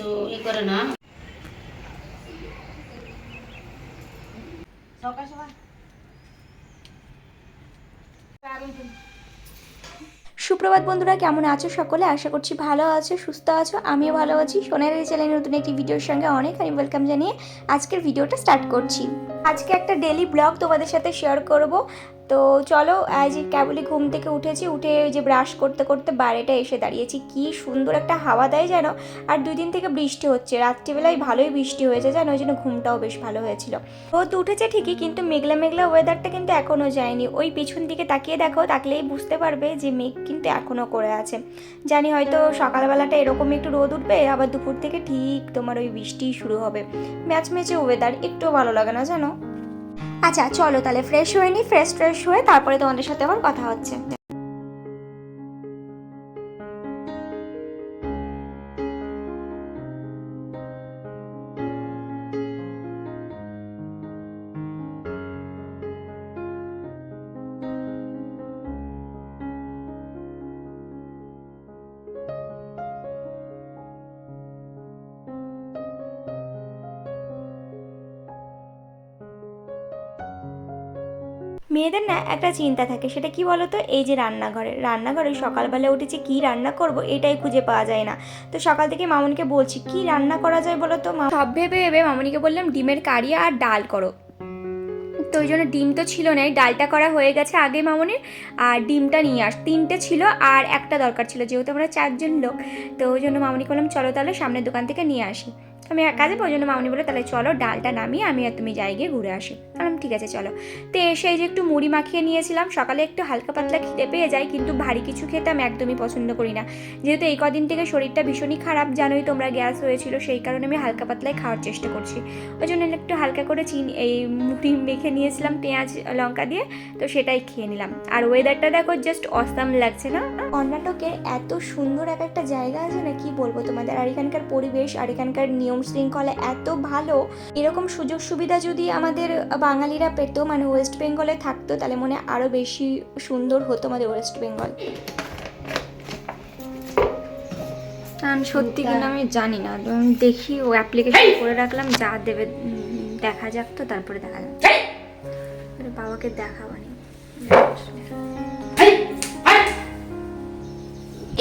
কিছু ই করে না। সকাল সকাল। সুপ্রভাত বন্ধুরা কেমন আছো সকলে? আশা করছি ভালো আছো সুস্থ আছো আমিও ভালো আছি। সোনালি চ্যানেলের নতুন একটি ভিডিওর সঙ্গে অনেক আমি ওয়েলকাম জানিয়ে আজকের ভিডিওটা স্টার্ট করছি। আজকে একটা ডেলি ব্লগ তোমাদের সাথে শেয়ার করব। তো চলো, আজ কেবলই ঘুম থেকে উঠেছি, উঠে যে ব্রাশ করতে করতে বাইরেটা এসে দাঁড়িয়েছি। কি সুন্দর একটা হাওয়া দেয় যেন আর দুই দিন থেকে বৃষ্টি হচ্ছে, রাত্রিবেলায় ভালোই বৃষ্টি হয়েছে জানো? ওই জন্য ঘুমটাও বেশ ভালো হয়েছিল। রোদ উঠেছে ঠিকই, কিন্তু মেঘলা মেঘলা ওয়েদারটা কিন্তু এখনও যায়নি। ওই পিছন দিকে তাকিয়ে দেখো, তাকলেই বুঝতে পারবে যে মেঘ কিন্তু এখনও করে আছে। জানি হয়তো সকালবেলাটা এরকম একটু রোদ উঠবে, আবার দুপুর থেকে ঠিক তোমার ওই বৃষ্টি শুরু হবে। ম্যাচ ম্যাচে ওয়েদার একটুও ভালো লাগে না জানো? আচ্ছা চলো তাহলে ফ্রেশ হয়ে নি ফ্রেশ ফ্রেশ হয়ে তারপরে তোমাদের সাথে আবার কথা হচ্ছে। মেয়েদের না একটা চিন্তা থাকে সেটা কি বলতো? এই যে রান্নাঘরে রান্নাঘরে সকালবেলা উঠেছি কি রান্না করব এটাই খুঁজে পাওয়া যায় না। তো সকাল থেকে মামনিকে বলছি কি রান্না করা যায় বলো তো মা- সব ভেবে ভেবে মামনিকে বললাম ডিমের কারি আর ডাল করো। তো ওই জন্য ডিম তো ছিল না ডালটা করা হয়ে গেছে আগে মামনির আর ডিমটা নিয়ে আস তিনটে ছিল আর একটা দরকার ছিল যেহেতু আমরা চারজন লোক। তো ওই জন্য মামনিকে করলাম চলো তাহলে সামনের দোকান থেকে নিয়ে আসি। আমি একা যাব ওই মামনি বলে তাহলে চলো ডালটা নামিয়ে আমি আর তুমি যাই গিয়ে ঘুরে আসি। বললাম, ঠিক আছে, চলো। তো এসে যে একটু মুড়ি মাখিয়ে নিয়েছিলাম, সকালে একটু হালকা পাতলা খিদে পেয়ে যাই, কিন্তু ভারী কিছু খেতে আমি একদমই পছন্দ করি না। যেহেতু এই কদিন থেকে শরীরটা ভীষণই খারাপ, জানোই তোমরা গ্যাস হয়েছিল, সেই কারণে আমি হালকা পাতলাই খাওয়ার চেষ্টা করছি। ওই জন্য একটু হালকা করে চিনি, এই মুড়ি মেখে নিয়েছিলাম পেঁয়াজ, লঙ্কা দিয়ে, তো সেটাই খেয়ে নিলাম। আর ওয়েদারটা দেখো জাস্ট অসাম লাগছে না? কর্ণাটকের এত সুন্দর এক একটা জায়গা আছে না, কি বলব তোমাদের? আর এখানকার পরিবেশ, আর এখানকার নিয়ম শৃঙ্খলা এত ভালো এরকম সুযোগ সুবিধা যদি আমাদের বাঙালিরা পেত মানে ওয়েস্ট বেঙ্গলে থাকতো তাহলে মনে হয় আরও বেশি সুন্দর হতো আমাদের ওয়েস্ট বেঙ্গল সত্যি কিনা আমি জানি না দেখি ও অ্যাপ্লিকেশন করে রাখলাম যা দেবে দেখা যাক তো তারপরে দেখা যাক। বাবাকে দেখাবানি।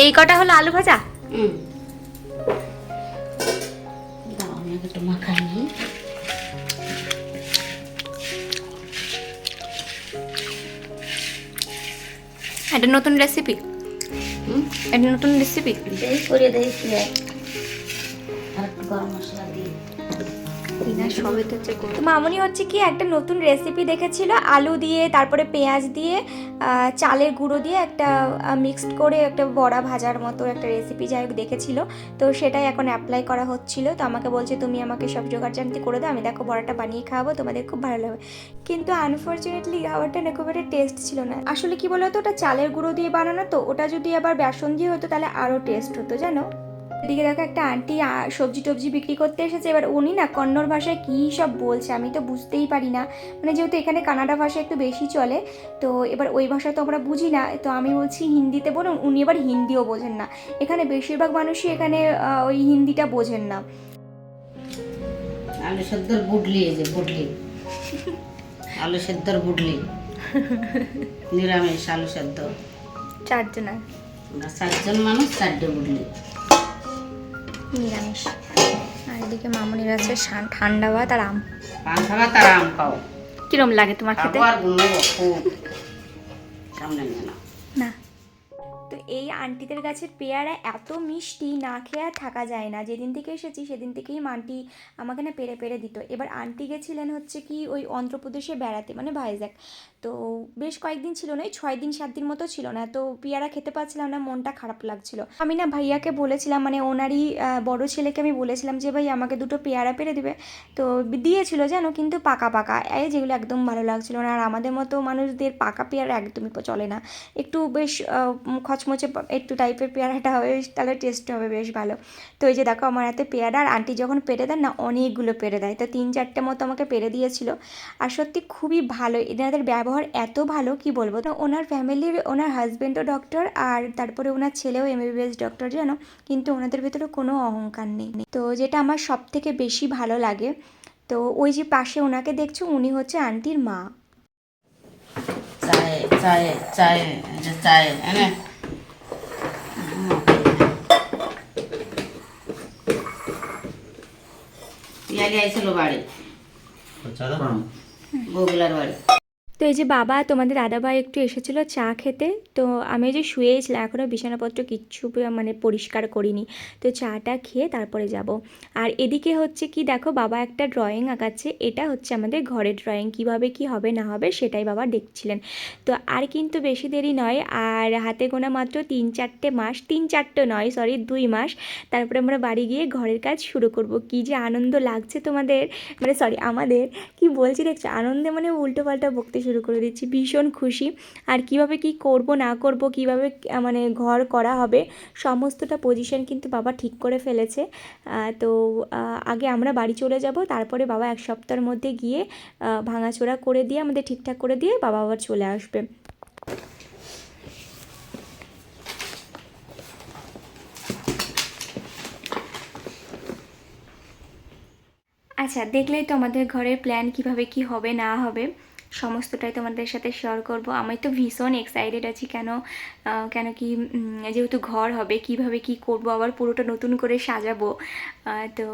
এই কটা হলো আলু ভাজা? হুম আমি একটু মাখাই নিই এটা নতুন রেসিপি এটা নতুন রেসিপি করে দেই সবে তো মামনি হচ্ছে কি একটা নতুন রেসিপি দেখেছিল, আলু দিয়ে, তারপরে পেঁয়াজ দিয়ে চালের গুঁড়ো দিয়ে একটা মিক্সড করে একটা বড়া ভাজার মতো একটা রেসিপি যাই হোক দেখেছিল। তো সেটাই এখন অ্যাপ্লাই করা হচ্ছিল। তো আমাকে বলছে, তুমি আমাকে সব জোগাড় জানতে করে দাও, আমি দেখো বড়াটা বানিয়ে খাওয়াবো, তোমাদের খুব ভালো লাগবে। কিন্তু আনফর্চুনেটলি খাবারটা না, খুব একটা টেস্ট ছিল না। আসলে কি বলতো, ওটা চালের গুঁড়ো দিয়ে বানানো, তো ওটা যদি আবার বেসন দিয়ে হতো, তাহলে আরও টেস্ট হতো, জানো? এদিকে দেখো একটা আন্টি সবজি টবজি বিক্রি করতে এসেছে। এবার উনি না কন্নড় ভাষায় কী সব বলছে আমি তো বুঝতেই পারি না। মানে যেহেতু এখানে কানাডা ভাষা একটু বেশি চলে তো এবার ওই ভাষা তো আমরা বুঝি না তো আমি বলছি হিন্দিতে বলুন উনি এবার হিন্দিও বোঝেন না। এখানে বেশিরভাগ মানুষই এখানে ওই হিন্দিটা বোঝেন না। আলু সেদ্ধর বুডলি যে বুডলি আলু সেদ্ধর বুডলি নিরামিষ আলু সেদ্ধ। চারজনের চারজন মানুষ চারটে বুডলি নিরামিষ। আর এদিকে মামনির আছে ঠান্ডা ভাত আর আম। আম খাও। কিরম লাগে তোমার খেতে? আর ঘুমাবো খুব। না। তো এই আন্টিদের গাছের পেয়ারা এত মিষ্টি, না খেয়ে আর থাকা যায় না। যেদিন থেকে এসেছি, সেদিন থেকেই আন্টি আমাকে না পেরে পেরে দিত। এবার আন্টি গেছিলেন হচ্ছে কি ওই অন্ধ্রপ্রদেশে বেড়াতে মানে ভাইজ্যাক তো বেশ কয়েকদিন ছিল না ছয় দিন, সাত দিন মতো ছিল না। তো পেয়ারা খেতে পারছিলাম না, মনটা খারাপ লাগছিল। আমি না ভাইয়াকে বলেছিলাম মানে ওনারই বড় ছেলেকে আমি বলেছিলাম যে, ভাই, আমাকে দুটো পেয়ারা পেরে দিবে। তো দিয়েছিল জানো কিন্তু পাকা পাকা। এই যেগুলো একদম ভালো লাগছিল না। আর আমাদের মতো মানুষদের পাকা পেয়ারা একদমই চলে না। একটু বেশ হচ্ছে একটু টাইপের পেয়ারাটা হবে তাহলে টেস্ট হবে বেশ ভালো। তো এই যে দেখো আমার হাতে পেয়ারা, আর আন্টি যখন পেরে দেন না, অনেকগুলো পেরে দেয়। তো তিন চারটে মতো আমাকে পেরে দিয়েছিল। আর সত্যি খুবই ভালো, এনাদের ব্যবহার এত ভালো, কি বলব? তো ওনার ফ্যামিলির ওনার হাজব্যান্ডও ডক্টর আর তারপরে ওনার ছেলেও এমবিবিএস ডক্টর জানো? কিন্তু ওনাদের ভেতরে কোনো অহংকার নেই। তো যেটা আমার সব থেকে বেশি ভালো লাগে, তো ওই যে পাশে ওনাকে দেখছ, উনি হচ্ছে আন্টির মা। চায়ে চায়ে চায়ে চায়ে এনে পিয়ালি আইছিল বাড়ি বগুলার বাড়ি তো এই যে বাবা, তোমাদের দাদাভাই একটু এসেছিল চা খেতে। তো আমি যে শুয়েছিলাম এখনও বিছানাপত্র কিচ্ছু মানে পরিষ্কার করিনি। তো চাটা খেয়ে তারপরে যাব। আর এদিকে হচ্ছে কি, দেখো বাবা একটা ড্রয়িং আঁকাচ্ছে। এটা হচ্ছে আমাদের ঘরের ড্রয়িং কীভাবে কি হবে, না হবে সেটাই বাবা দেখছিলেন। তো আর কিন্তু বেশি দেরি নয়। আর হাতে গোনা মাত্র তিন চারটে মাস, তিন চারটে নয় সরি দুই মাস। তারপরে আমরা বাড়ি গিয়ে ঘরের কাজ শুরু করব। কি যে আনন্দ লাগছে তোমাদের। মানে সরি আমাদের। কি বলছি দেখছ আনন্দে মানে উল্টো পাল্টা বকতে শুরু করে দিচ্ছি। ভীষণ খুশি। আর কীভাবে কি করব, না করব, কীভাবে মানে ঘর করা হবে, সমস্তটা পজিশন কিন্তু বাবা ঠিক করে ফেলেছে। তো আগে আমরা বাড়ি চলে যাব, তারপরে বাবা এক সপ্তাহের মধ্যে গিয়ে ভাঙাচোরা করে দিয়ে, আমাদের ঠিকঠাক করে দিয়ে বাবা আবার চলে আসবে। আচ্ছা দেখলেই তো আমাদের ঘরের প্ল্যান কীভাবে কি হবে, না হবে। সমস্তটাই তোমাদের সাথে শেয়ার করব। আমি তো ভীষণ এক্সাইটেড আছি কেন কেন কি যেহেতু ঘর হবে, কীভাবে কি করব, আবার পুরোটা নতুন করে সাজাবো। তো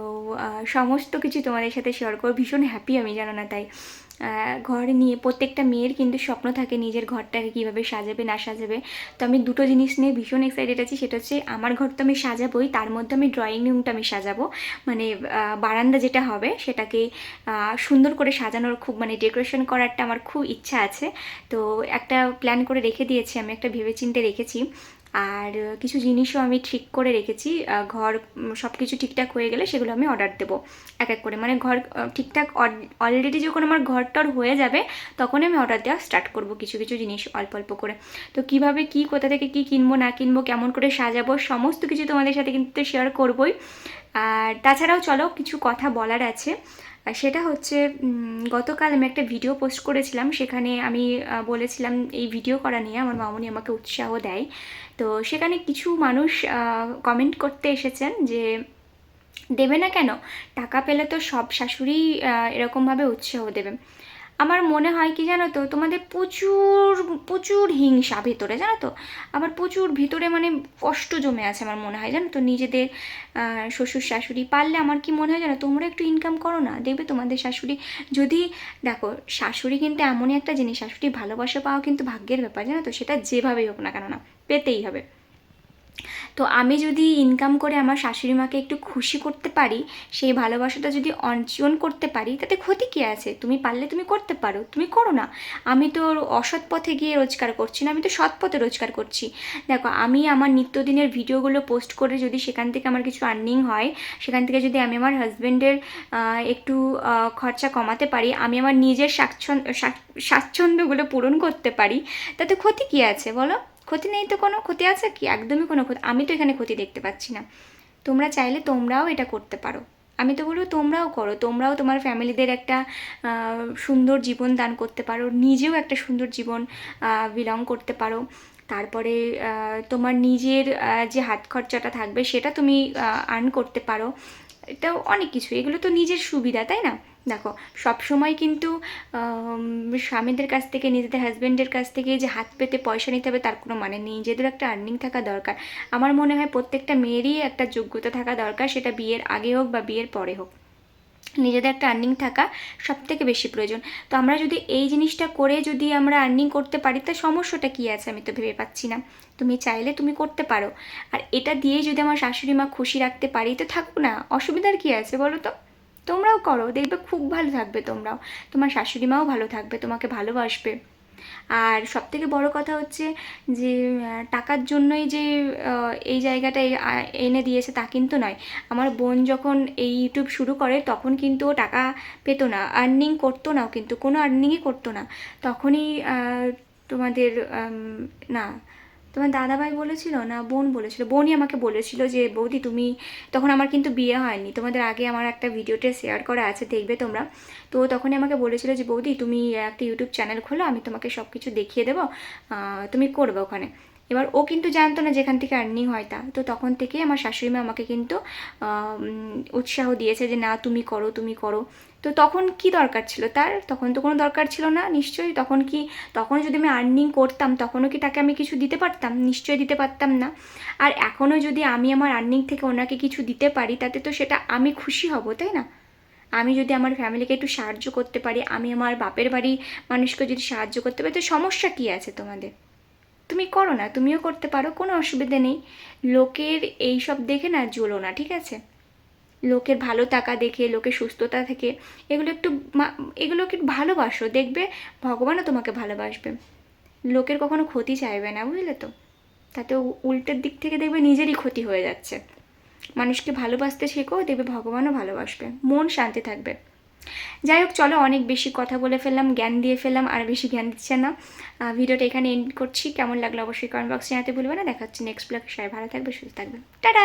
সমস্ত কিছু তোমাদের সাথে শেয়ার করব। ভীষণ হ্যাপি আমি, জানো না তাই। ঘর নিয়ে প্রত্যেকটা মেয়ের কিন্তু স্বপ্ন থাকে নিজের ঘরটাকে কীভাবে সাজাবে, না সাজাবে। তো আমি দুটো জিনিস নিয়ে ভীষণ এক্সাইটেড আছি, সেটা হচ্ছে আমার ঘর তো আমি সাজাবোই, তার মধ্যে আমি ড্রয়িং রুমটা আমি সাজাবো। মানে বারান্দা যেটা হবে সেটাকে সুন্দর করে সাজানোর খুব মানে ডেকোরেশন করারটা আমার খুব ইচ্ছা আছে। তো একটা প্ল্যান করে রেখে দিয়েছি, আমি একটা ভেবেচিন্তে রেখেছি। আর কিছু জিনিসও আমি ঠিক করে রেখেছি। ঘর সব কিছু ঠিকঠাক হয়ে গেলে সেগুলো আমি অর্ডার দেবো এক এক করে। মানে ঘর ঠিকঠাক অলরেডি যখন আমার ঘরটর হয়ে যাবে, তখনই আমি অর্ডার দেওয়া স্টার্ট করব কিছু কিছু জিনিস অল্প অল্প করে। তো কীভাবে কি, কোথা থেকে কি কিনবো, না কিনবো, কেমন করে সাজাবো, সমস্ত কিছু তোমাদের সাথে কিন্তু শেয়ার করবই। আর তাছাড়াও চলো, কিছু কথা বলার আছে। আর সেটা হচ্ছে গতকাল আমি একটা ভিডিও পোস্ট করেছিলাম, সেখানে আমি বলেছিলাম এই ভিডিও করা নিয়ে, আমার মামনি আমাকে উৎসাহ দেয়। তো সেখানে কিছু মানুষ কমেন্ট করতে এসেছেন যে, দেবে না কেন? টাকা পেলে তো সব শাশুড়ি এরকমভাবে উৎসাহ দেবে। আমার মনে হয় কি জানো তো, তোমাদের প্রচুর প্রচুর হিংসা ভেতরে, জানো তো? আবার প্রচুর ভিতরে মানে কষ্ট জমে আছে আমার মনে হয়, জানো তো? নিজেদের শ্বশুর, শাশুড়ি পারলে আমার কি মনে হয় জানো? তোমরা একটু ইনকাম করো না, দেখবে তোমাদের শাশুড়ি, যদি, দেখো, শাশুড়ি কিন্তু এমনই একটা জিনিস, শাশুড়ি ভালোবাসা পাওয়া কিন্তু ভাগ্যের ব্যাপার, জানো তো? সেটা যেভাবেই হোক না কেন না, পেতেই হবে। তো আমি যদি ইনকাম করে আমার শাশুড়ি মাকে একটু খুশি করতে পারি, সেই ভালোবাসাটা যদি অর্জন করতে পারি, তাতে ক্ষতি কী আছে? তুমি পারলে তুমি করতে পারো, তুমি করো না। আমি তো অসৎ পথে গিয়ে রোজগার করছি না, আমি তো সৎ পথে রোজগার করছি। দেখো, আমি আমার নিত্যদিনের ভিডিওগুলো পোস্ট করে যদি সেখান থেকে আমার কিছু আর্নিং হয়, সেখান থেকে যদি আমি আমার হাজব্যান্ডের একটু খরচা কমাতে পারি, আমি আমার নিজের স্বাচ্ছন্দ্য স্বাচ্ছ- স্বাচ্ছন্দ্যগুলো পূরণ করতে পারি, তাতে ক্ষতি কী আছে বলো? ক্ষতি নেই তো কোনো? ক্ষতি আছে কি? একদমই কোনো ক্ষতি আমি তো এখানে ক্ষতি দেখতে পাচ্ছি না। তোমরা চাইলে তোমরাও এটা করতে পারো। আমি তো বলব তোমরাও করো। তোমরাও তোমার ফ্যামিলিদের একটা সুন্দর জীবন দান করতে পারো। নিজেও একটা সুন্দর জীবন বিলং করতে পারো। তারপরে তোমার নিজের যে হাত খরচাটা থাকবে সেটা তুমি আর্ন করতে পারো। এটাও অনেক কিছু। এগুলো তো নিজের সুবিধা, তাই না? দেখো, সব সময় কিন্তু স্বামীদের কাছ থেকে, নিজেদের হাজব্যান্ডের কাছ থেকে যে হাত পেতে পয়সা নিতে হবে, তার কোনো মানে নেই। নিজেদের একটা আর্নিং থাকা দরকার, আমার মনে হয় প্রত্যেকটা মেয়েরই একটা যোগ্যতা থাকা দরকার, সেটা বিয়ের আগে হোক বা বিয়ের পরে হোক। নিজেদের একটা আর্নিং থাকা সব থেকে বেশি প্রয়োজন। তো আমরা যদি এই জিনিসটা করে যদি আমরা আর্নিং করতে পারি, তা সমস্যাটা কী আছে আমি তো ভেবে পাচ্ছি না। তুমি চাইলে তুমি করতে পারো। আর এটা দিয়ে যদি আমার শাশুড়ি মা খুশি রাখতে পারি, তো থাকুক না। অসুবিধার কী আছে বলো তো? তোমরাও করো, দেখবে খুব ভালো থাকবে তোমরাও। তোমার শাশুড়ি মাও ভালো থাকবে, তোমাকে ভালোবাসবে। আর সব থেকে বড় কথা হচ্ছে যে টাকার জন্যই যে এই জায়গাটা এনে দিয়েছে তা কিন্তু নয়। আমার বোন যখন এই ইউটিউব শুরু করে, তখন কিন্তু ও টাকা পেতো না আর্নিং করতো না কিন্তু, কোনো আর্নিংই করতো না। তখনই তোমাদের না তোমার দাদাভাই বলেছিল না বোন বলেছিল? বোনই আমাকে বলেছিল যে, বৌদি, তুমি তখন আমার কিন্তু বিয়ে হয়নি। তোমাদের আগে আমার একটা ভিডিওতে শেয়ার করা আছে, দেখবে তোমরা। তো তখনই আমাকে বলেছিল যে, বৌদি, তুমি একটা ইউটিউব চ্যানেল খোলো, আমি তোমাকে সব কিছু দেখিয়ে দেবো। তুমি করবে ওখানে। এবার ও কিন্তু জানতো না যেখান থেকে আর্নিং হয় তা। তো তখন থেকেই আমার শাশুড়ি মা আমাকে কিন্তু উৎসাহ দিয়েছে যে, না, তুমি করো তুমি করো। তো তখন কি দরকার ছিল তার? তখন তো কোনো দরকার ছিল না, নিশ্চয়ই। তখন কি, তখন যদি আমি আর্নিং করতাম, তখনও কি তাকে আমি কিছু দিতে পারতাম? নিশ্চয়ই দিতে পারতাম না। আর এখনও যদি আমি আমার আর্নিং থেকে ওনাকে কিছু দিতে পারি, তাতে তো সেটা আমি খুশি হব, তাই না? আমি যদি আমার ফ্যামিলিকে একটু সাহায্য করতে পারি, আমি আমার বাপের বাড়ি মানুষকে যদি সাহায্য করতে পারি, তো সমস্যা কী আছে তোমাদের? তুমি করো না, তুমিও করতে পারো, কোনো অসুবিধে নেই। লোকের এই সব দেখে না জ্বলো না, ঠিক আছে? লোকের ভালো টাকা দেখে, লোকের সুস্থতা থেকে, এগুলো একটু এগুলোকে একটু ভালোবাসো, দেখবে ভগবানও তোমাকে ভালোবাসবে। লোকের কখনো ক্ষতি চাইবে না, বুঝলে তো? তাতে উল্টের দিক থেকে দেখবে নিজেরই ক্ষতি হয়ে যাচ্ছে। মানুষকে ভালোবাসতে শেখো, দেখবে ভগবানও ভালোবাসবে। মন শান্তি থাকবে। যাই হোক চলো অনেক বেশি কথা বলে ফেললাম, জ্ঞান দিয়ে ফেললাম, আর বেশি জ্ঞান দিচ্ছে না। ভিডিওটা এখানে এন্ড করছি। কেমন লাগল অবশ্যই কমেন্ট বক্সে জানাতে ভুলবে না। দেখা হচ্ছে নেক্সট ব্লগ সবাই ভালো থাকবে, সুস্থ থাকবে। টাটা!